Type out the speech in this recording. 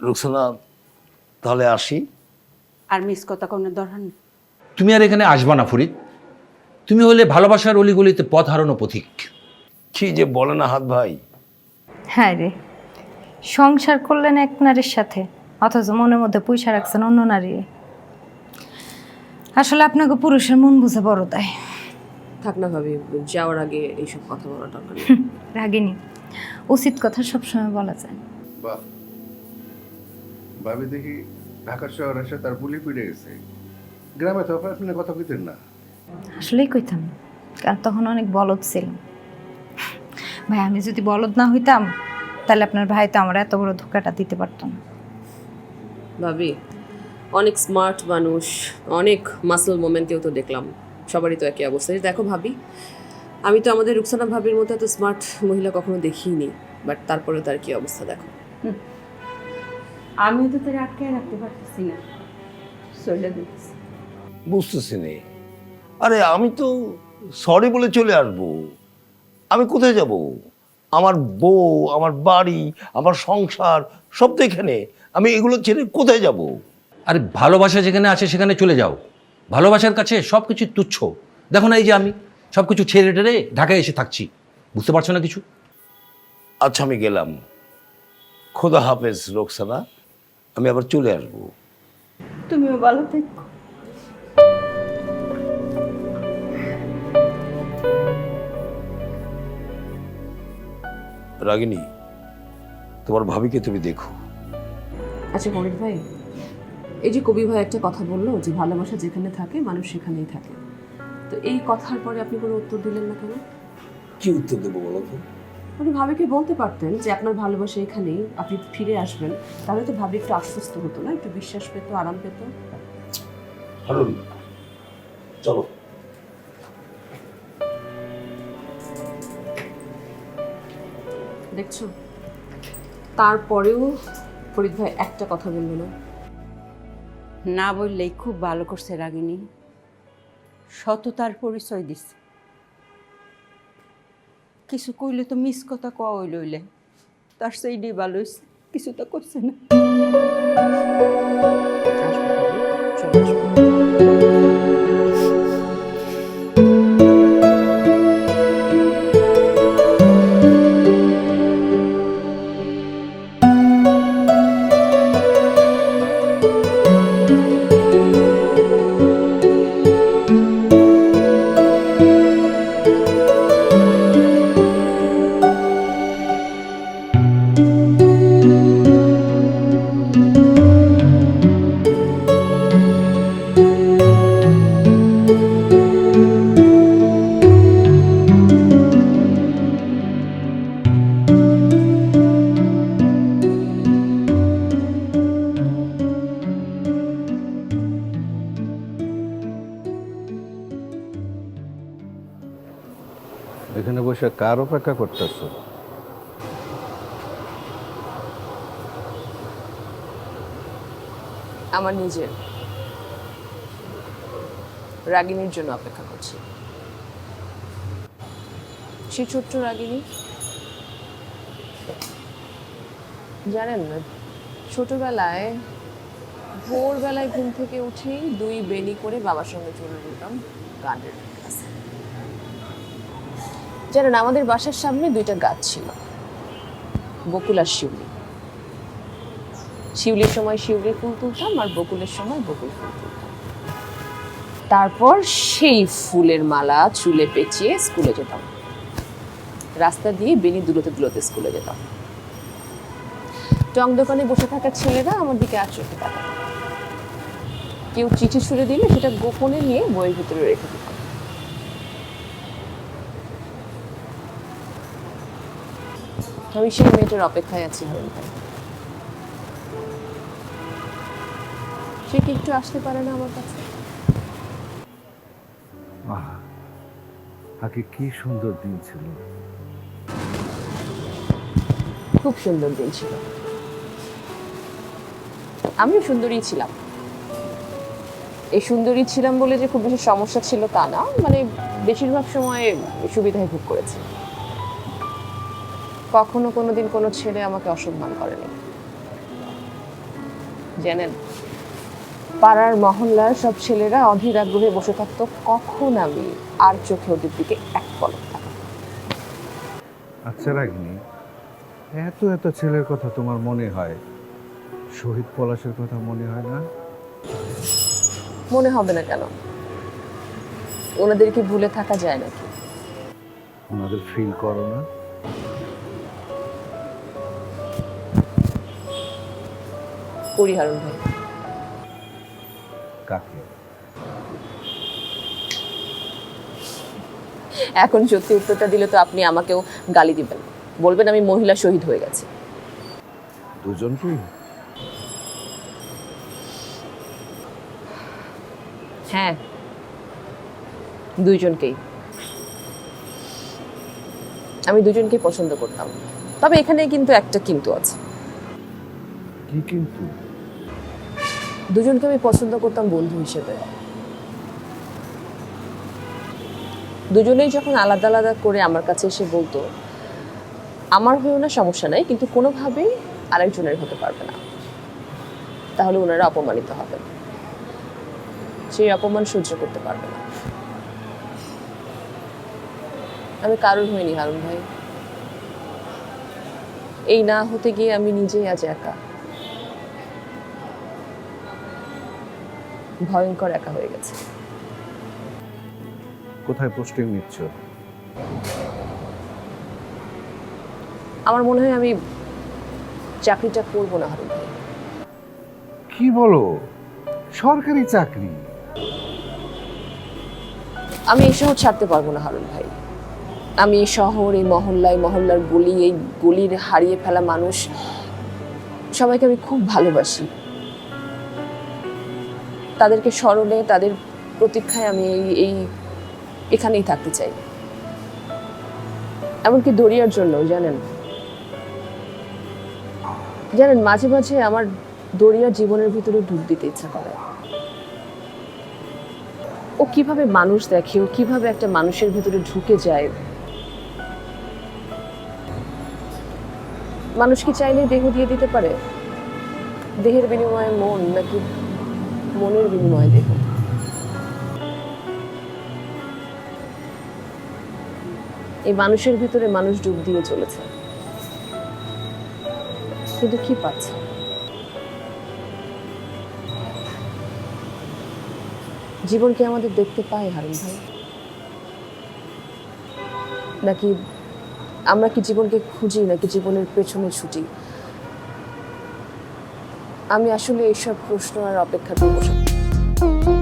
রুকসানা তাহলে আসি। আর মিস কথা কোনো দরকার নেই। তুমি আর এখানে আসবা না ফরিদ। তুমি হলে ভালোবাসার অলিগলিতে পথ হারানো পথিক। কি যে বলে না হাত ভাই। হ্যাঁ রে সংসার করলেন এক নারীর সাথে অথচ মনের মধ্যে পয়সা রাখছেন অন্য নারী। আসলে আপনাকে পুরুষের মন বুঝে বড় তাই। থাক না ভাবি যাওয়ার আগে এইসব কথা বলা দরকার রাগিনী উচিত কথা সবসময় বলা যায়। বাহ। ভাবি দেখি ঢাকা শহর এসে তার বুলি পিড়ে গেছে। গ্রামে তো আপনি কথা কইতেন না। আসলেই কইতাম কারণ তখন অনেক বলদ ছিলাম ভাই আমি যদি বলদ না হইতাম তাহলে আপনার ভাই তো আমার এত বড় ধোকাটা দিতে পারতো না। ভাবি অনেক স্মার্ট মানুষ অনেক মাসল মোমেন্টেও তো দেখলাম সবারই তো একই অবস্থা। দেখো ভাবি আমি তো আমাদের রুকসানা ভাবির মতো এত স্মার্ট মহিলা কখনো দেখিনি বাট তারপরে তার কি অবস্থা দেখো। আমিও তো তোরে আটকে রাখতে পারতেছি না। চলে দিতেছি বুঝতেছি নে। আরে আমি তো সরি বলে চলে আসব। আমি কোথায় যাব? আমার বউ আমার বাড়ি আমার সংসার সব তো এখানে। আমি এগুলো ছেড়ে কোথায় যাব? আরে ভালোবাসা যেখানে আছে সেখানে চলে যাও। ভালোবাসার কাছে সব কিছু তুচ্ছ। দেখো না এই যে আমি সব কিছু ছেড়ে টেড়ে ঢাকায় এসে থাকছি। বুঝতে পারছ না কিছু? আচ্ছা আমি গেলাম। খোদা হাফেজ রোকসানা। আমি আবার চলে আসব। তুমিও ভালো থেকো। রাগিনী তোমার ভাবিকে তুমি দেখো। আচ্ছা মনির ভাই এই যে কবি ভাই একটা কথা বলল যে ভালোবাসা যেখানে থাকে মানুষ সেখানেই থাকে। তো এই কথার পরে আপনি কোনো উত্তর দিলেন না কেন? কি উত্তর দেবো বলো তো? আপনি ভাবিকে বলতে পারতেন যে আপনার ভালোবাসা এখানেই আপনি ফিরে আসবেন। তাহলে তো ভাবি একটু আশ্বস্ত হতো না একটু বিশ্বাস পেতো আরাম পেতো। হারুন চলো। দেখছ? তারপরেও ফরিদ ভাই একটা কথা বলল না। না বললেই খুব ভালো করছে রাগিনী। সততার পরিচয় দিচ্ছে। কিছু কইলে তো মিস কথা কওয়া হইল হইলে তার সেইটাই ভালো হয়েছে কিছু তো করছে না এখানে বসে কার অপেক্ষা করতেছ? আমার নিজের। রাগিনীর জন্য অপেক্ষা করছি। সে ছোট্ট রাগিনী? জানেন না, ছোটবেলায় ভোরবেলায় ঘুম থেকে উঠেই দুই বেনি করে বাবার সঙ্গে চলে যেতাম গানের জানেন আমাদের বাসার সামনে দুইটা গাছ ছিল। বকুল আর শিউলি। শিউলির সময় শিউলি ফুল তুলতাম আর বকুলের সময় বকুল ফুল তুলতাম। তারপর সেই ফুলের মালা চুলে পেঁচিয়ে স্কুলে যেতাম। রাস্তা দিয়ে বেনি দুলোতে দুলোতে স্কুলে যেতাম। টং দোকানে বসে থাকা ছেলেরা আমার দিকে আর চোখে কেউ চিঠি ছুড়ে দিলে সেটা গোপনে নিয়ে বইয়ের ভিতরে রেখে দিতাম। আমি সেই মেয়েটার অপেক্ষায় আছি। সে কি একটু আসতে পারে না আমার কাছে? আগে কি সুন্দর দিন ছিল। খুব সুন্দর দিন ছিল। আমিও সুন্দরী ছিলাম। এই সুন্দরী ছিলাম বলে যে খুব বেশি সমস্যা ছিল তা না। মানে বেশিরভাগ সময় সুবিধায় ভোগ করেছি। কখনো কোনো দিন কোনো ছেলে আমাকে অসম্মান করেনি। জানেন পাড়ার মহল্লার সব ছেলেরা অধীর আগ্রহে বসে থাকতো কখন আমি আর চোখে ওদের দিকে এক পলক আচ্ছা রাগিনী এত এত ছেলের কথা তোমার মনে হয়? শহীদ পলাশের কথা মনে হয় না? মনে হবে না কেন? ওনাদের কি ভুলে থাকা যায় নাকি? ওনাদের ফিল করো না। করি হারুন ভাই কাকে? এখন সত্যি উত্তরটা দিলে তো আপনি আমাকেও গালি দিবেন। বলবেন আমি মহিলা শহীদ হয়ে গেছি। হ্যাঁ। দুইজনকেই। আমি দুজনকেই পছন্দ করতাম। তবে এখানে কিন্তু একটা কিন্তু আছে। কি কিন্তু? দুজনকে আমি পছন্দ করতাম বন্ধু হিসেবে। দুজনেই যখন আলাদা আলাদা করে আমার কাছে এসে বলতো, আমার হয়েও না সমস্যা নাই, কিন্তু কোনোভাবেই আরেকজনের হতে পারবে না। তাহলে ওনারা অপমানিত হবেন। সেই অপমান সহ্য করতে পারবে না। আমি কারোর হইনি, হারুন ভাই। এই না হতে গিয়ে আমি নিজেই আজ একা। ভয়ঙ্কর একা হয়ে গেছে। কোথায় পোস্টিং নিচ্ছ? আমার মনে হয় আমি চাকরিটা করব না হারুন ভাই। কি বলো? সরকারি চাকরি। আমি এই শহর ছাড়তে পারব না হারুন ভাই। আমি এই শহর এই মহল্লায় মহল্লার গলি এই গলির হারিয়ে ফেলা মানুষ সবাইকে আমি খুব ভালোবাসি। তাদেরকে স্মরণে, তাদের প্রতীক্ষায় আমি এই এই, এখানেই থাকতে চাই। এমনকি দরিয়ার জন্য, জানেন? জানেন, মাঝে মাঝে আমার দরিয়ার জীবনের ভিতরে ডুব দিতে ইচ্ছা করে। ও কীভাবে মানুষ দেখে, ও কীভাবে একটা মানুষের ভিতরে ঢুকে যায়? মানুষ কি চাইলে দেহ দিয়ে দিতে পারে? দেহের বিনিময়ে মন নাকি মনের বিনিময়ে দেহ এই মানুষের ভিতরে মানুষ ডুব দিয়ে চলেছে। কিন্তু কি পাচ্ছে? জীবন কি আমাদের দেখতে পায়, হারুন ভাই? নাকি আমরা কি জীবনকে খুঁজি, নাকি জীবনের পেছনে ছুটি? আমি আসলে এইসব প্রশ্ন আর অপেক্ষা করব